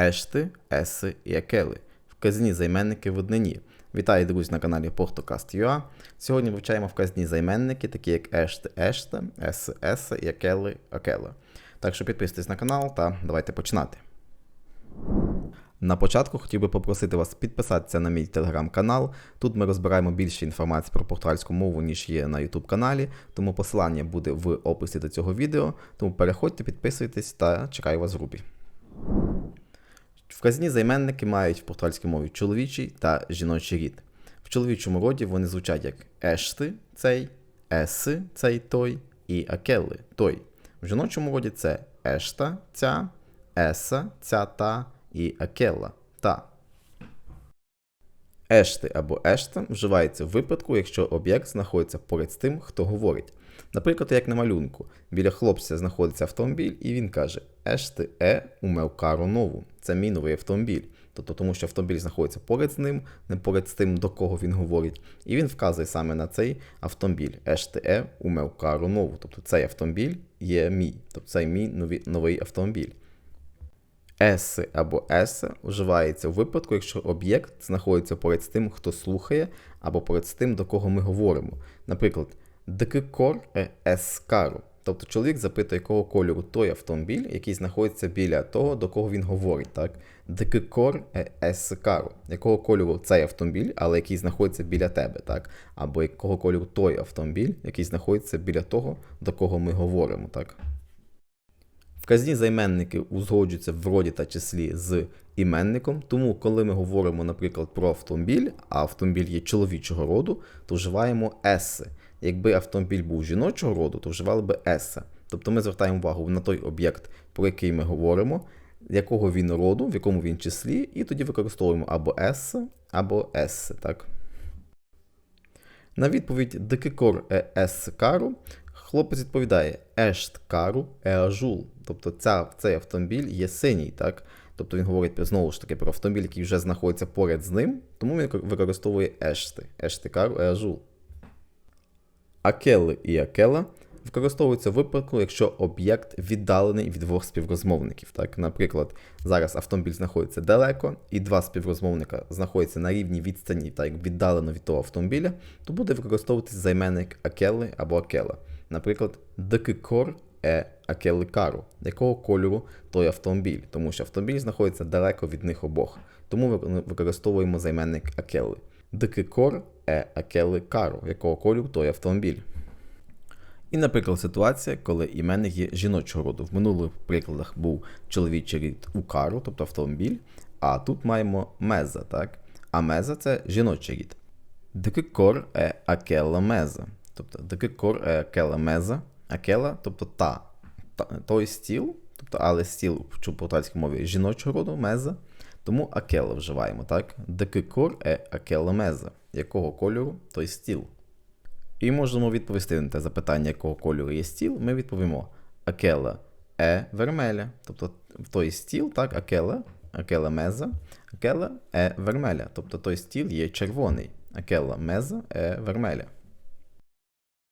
ешти, еси і акели. Вказні займенники в однині. Вітаю, друзі, на каналі PortoCast.ua. Сьогодні вивчаємо вказні займенники, такі як ешти, ешта, еси, еса і акели, акела. Так що підписуйтесь на канал та давайте починати. На початку хотів би попросити вас підписатися на мій телеграм-канал. Тут ми розбираємо більше інформації про португальську мову, ніж є на YouTube каналі, тому посилання буде в описі до цього відео. Тому переходьте, підписуйтесь та чекаю вас в групі. Вказні займенники мають в португальській мові чоловічий та жіночий рід. В чоловічому роді вони звучать як ешти цей, еси цей той і акели той. В жіночому роді це ешта ця, еса ця та і акела та. Ешти або ешта вживається в випадку, якщо об'єкт знаходиться поряд з тим, хто говорить. Наприклад, як на малюнку, біля хлопця знаходиться автомобіль, і він каже: Ешти е у meu carro нову. Це мій новий автомобіль. Тобто, тому що автомобіль знаходиться поряд з ним, не поряд з тим, до кого він говорить, і він вказує саме на цей автомобіль. Ешти е у meu carro нову. Тобто цей автомобіль є мій, тобто це мій новий автомобіль. Еси або есе вживається у випадку, якщо об'єкт знаходиться поряд з тим, хто слухає, або поряд з тим, до кого ми говоримо. Наприклад, декор ес кару. Тобто чоловік запитує, якого кольору той автомобіль, який знаходиться біля того, до кого він говорить. так? Декор ес кару. Якого кольору цей автомобіль, але який знаходиться біля тебе, так? Або якого кольору той автомобіль, який знаходиться біля того, до кого ми говоримо. так? Вказні займенники узгоджуються в роді та числі з іменником, тому коли ми говоримо, наприклад, про автомобіль, а автомобіль є чоловічого роду, то вживаємо еси. Якби автомобіль був жіночого роду, то вживали би еса. Тобто ми звертаємо увагу на той об'єкт, про який ми говоримо, якого він роду, в якому він числі, і тоді використовуємо або еса, або есе. Так? На відповідь декикор ес кару Хлопець відповідає ешт кару еажул. Тобто ця, цей автомобіль є синій, так? Тобто він говорить знову ж таки про автомобіль, який вже знаходиться поряд з ним, тому він використовує ешти. Ешти кару еажул. Акели і акела використовуються в випадку, якщо об'єкт віддалений від двох співрозмовників. Так? Наприклад, зараз автомобіль знаходиться далеко, і два співрозмовника знаходяться на рівні відстані, так віддалено від того автомобіля, то буде використовуватись займенник акели або акела. Наприклад, декикор е акеликару, якого кольору той автомобіль, тому що автомобіль знаходиться далеко від них обох. Тому ми використовуємо займенник акели. Декикор е акеликару, якого кольору той автомобіль. І, наприклад, ситуація, коли іменник є жіночого роду. В минулих прикладах був чоловічий рід у кару, тобто автомобіль, а тут маємо меза, так? А меза це жіночий рід. Декикор е акела меза. Тобто декикор е акела меза, акела, тобто та, та той стіл, тобто але стіл в португальській мові жіночого роду меза, тому акела вживаємо, так? Декикор е акела меза. Якого кольору той стіл? І можемо відповісти на те запитання, якого кольору є стіл, ми відповімо акела е вермеля. Тобто той стіл, так, акела, акела меза, акела е вермеля. Тобто той стіл є червоний. Акела меза е вермеля.